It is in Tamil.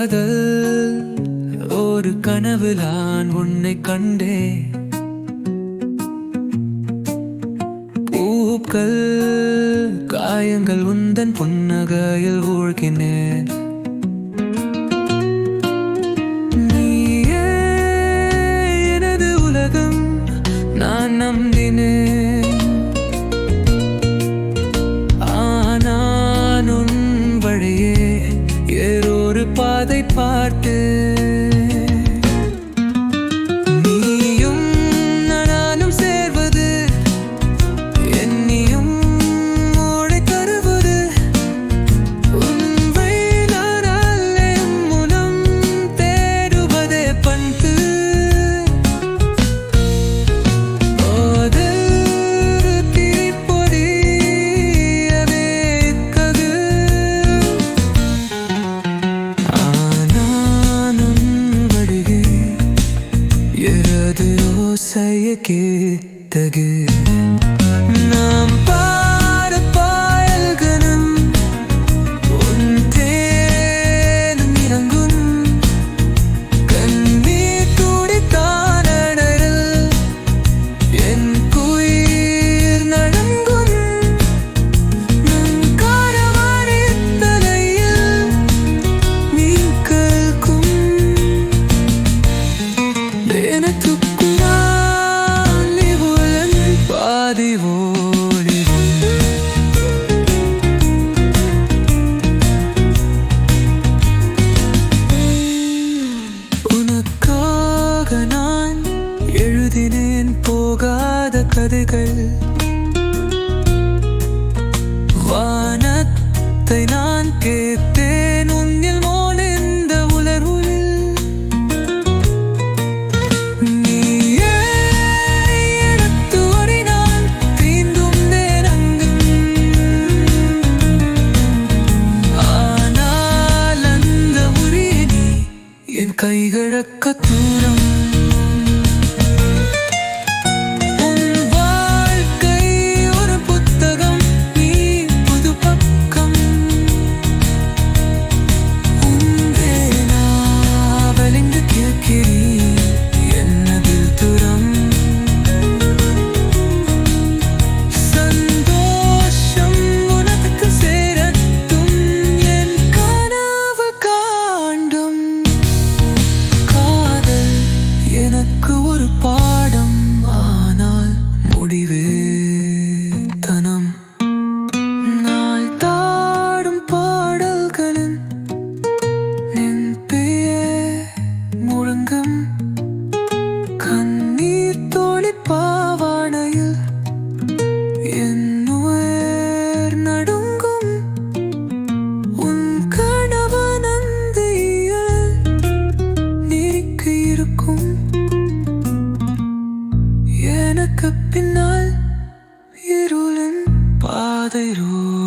காதல். ஒரு கனவுலான் உன்னை கண்டே பூக்கள் காயங்கள் உந்தன் புன்னகையில் ஊழ்கினேன் அதை பார்த்து 무사히 기다그 난 கதைகள். வானத்தை நான் கேட்டேன் உன்னில் மோனிந்த உலருள். நீ எடுத்து ஓடினால் தீண்டும் நேரங்கள். ஆனால் அந்த உரிய நீ என் கைகழக்க தூரம். Peru.